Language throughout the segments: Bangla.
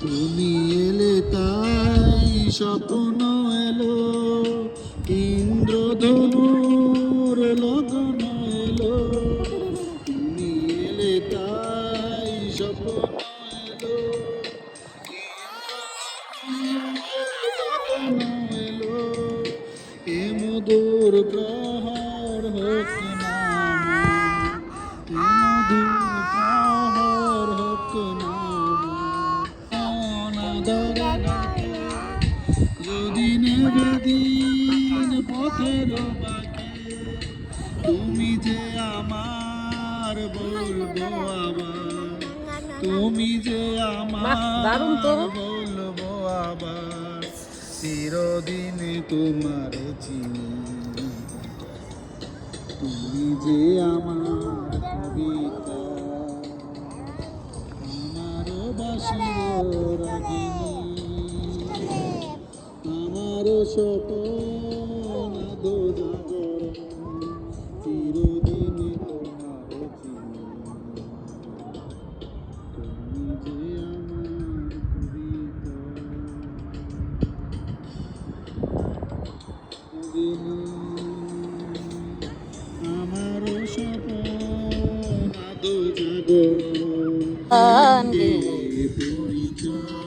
তুমি এলে তাই স্বপ্ন এলো ইন্দ্রধনুর লগন এলো। তুমি এলে তাই স্বপ্ন এলো এলো। যদি দিন পথের বাকে তুমি যে আমার বলব আবার তুমি যে। আমার বলব আবার চিরদিন তোমার চিনি তুমি যে আমার আমারও স্বপন আদো জাগরণ চিরদিন তোমার তুমি যে আমার কবিতা আমার স্বপন আদো গাঙ্গে। পরিচয়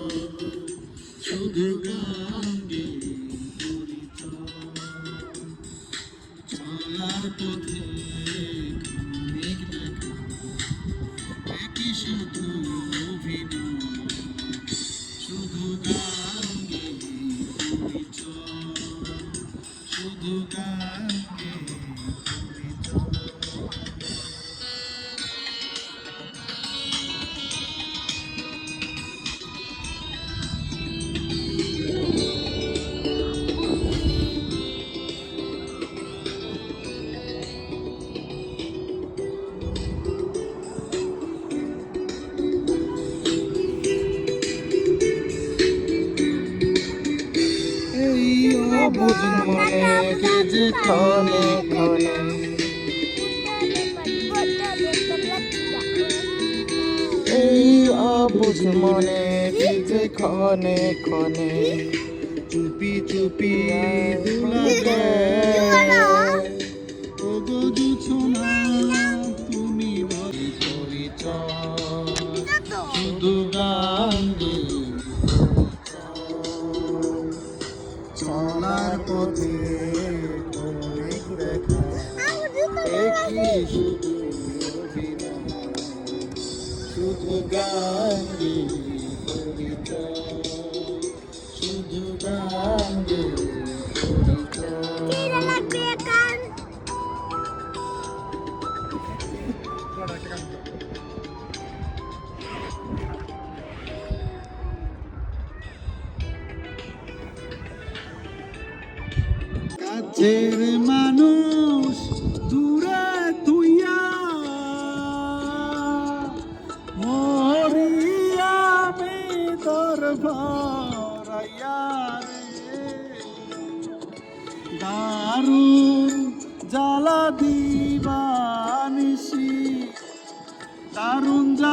lugar. ক্ষণে ক্ষণে এই অবুঝ মনে যে ক্ষণে ক্ষণে চুপি চুপি দুলাবে ওগো জুছনা কাছের মানুষ দূরে তুইয়া মরিয়া আমি তোর দারুণ জ্বালা দিবানিসি দারুণ জ্বালা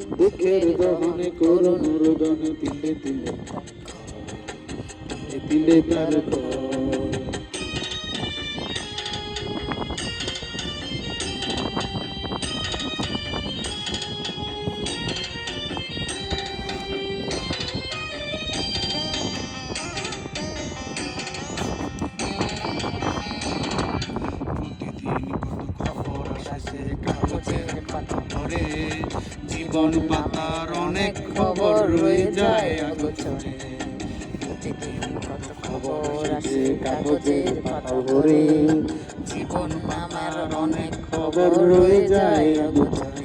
দুঃখের দহনে করুণর দনে তিলে তিলে তিলে তিলে তার জীবন পাতার অনেক খবর রয়ে যায় আগোচরে। জীবন পাতার অনেক খবর রয়ে যায় আগোচরে।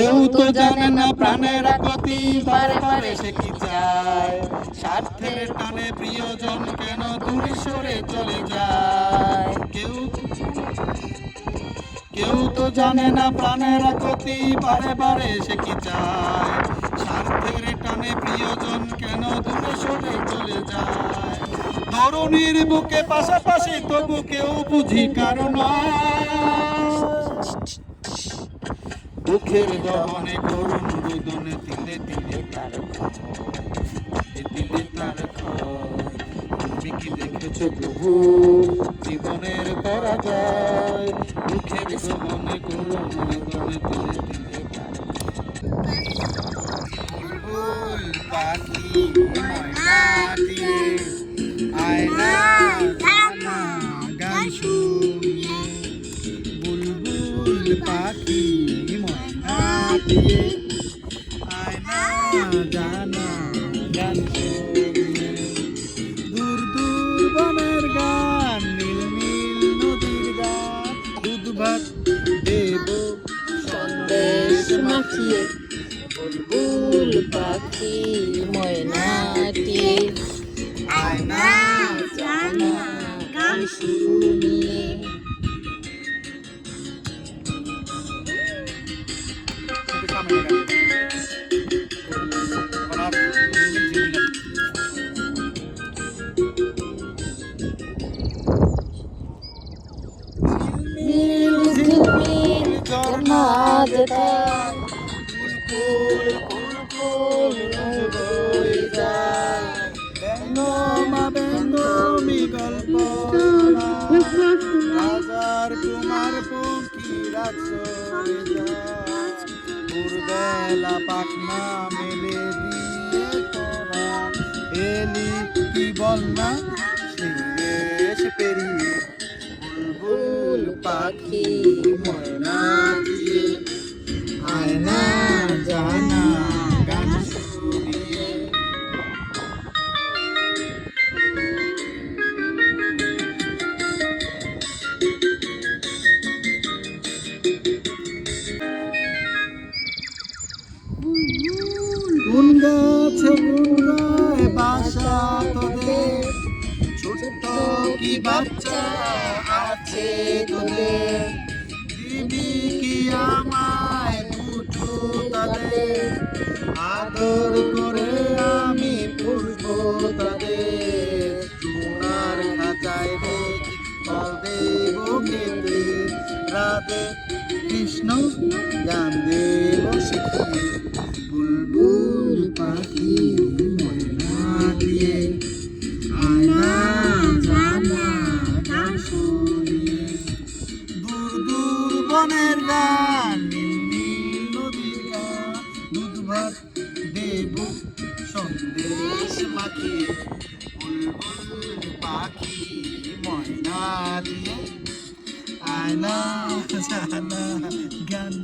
কেউ তো জানে না, প্রাণের গতি বারে বারে সে কি চায়? স্বার্থের টানে প্রিয়জন কেন দূরে সরে চলে যায়? কেউ কেউ তো জানে না, প্রাণের গতি বারে বারে সে কি চায়? স্বার্থের টানে প্রিয়জন কেন দূরে সরে চলে যায়? তরুণীর বুকে পাশাপাশি তবু কেউ বুঝি কারণ দুঃখের দহনে করুণ রোদনে তিলে তিলে তার তিলে তার তুমি কি দেখেছ প্রভু? জীবনের পরাজয়। দুঃখের দহনে করুণ রোদনে তিলে তিলে তার পাখি আয়না আয়না, জানা, গান। দূর দূর বনের গান নীল নীল নদীর গান দুধ ভাত দেব সন্দেশ মাখিয়ে বুলবুল পাখি ময়নাটি আয়না জানা গান শুনিয়ে জন্মাদ তার ফুল ফুল যায় পাখনা মেলে দিয়ে তোরা এলি কি পাখি ময়না আয়না জানা গান কোন গাছে ছোট্ট কি বাচ্চা আছে তোদের? কি দুটো তাদের আদর করে আমি পুষবো তাদের। সোনার খাঁচায় রেখে ফল দেব খেতে রাতে কৃষ্ণ, গান দেব বুলবুল পাখি দূর দূর বনের গান সন্দেশ বুলবুল পাখি ময়না দিয়ে আয়না জানা গান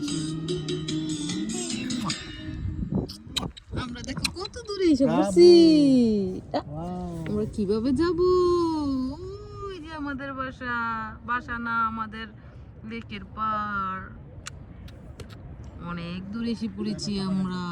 আমরা দেখো কত দূরে এসে আমরা কীভাবে যাব? ওই যে আমাদের বাসা বাসা না আমাদের লেকের পার অনেক দূরে এসে পড়েছি আমরা।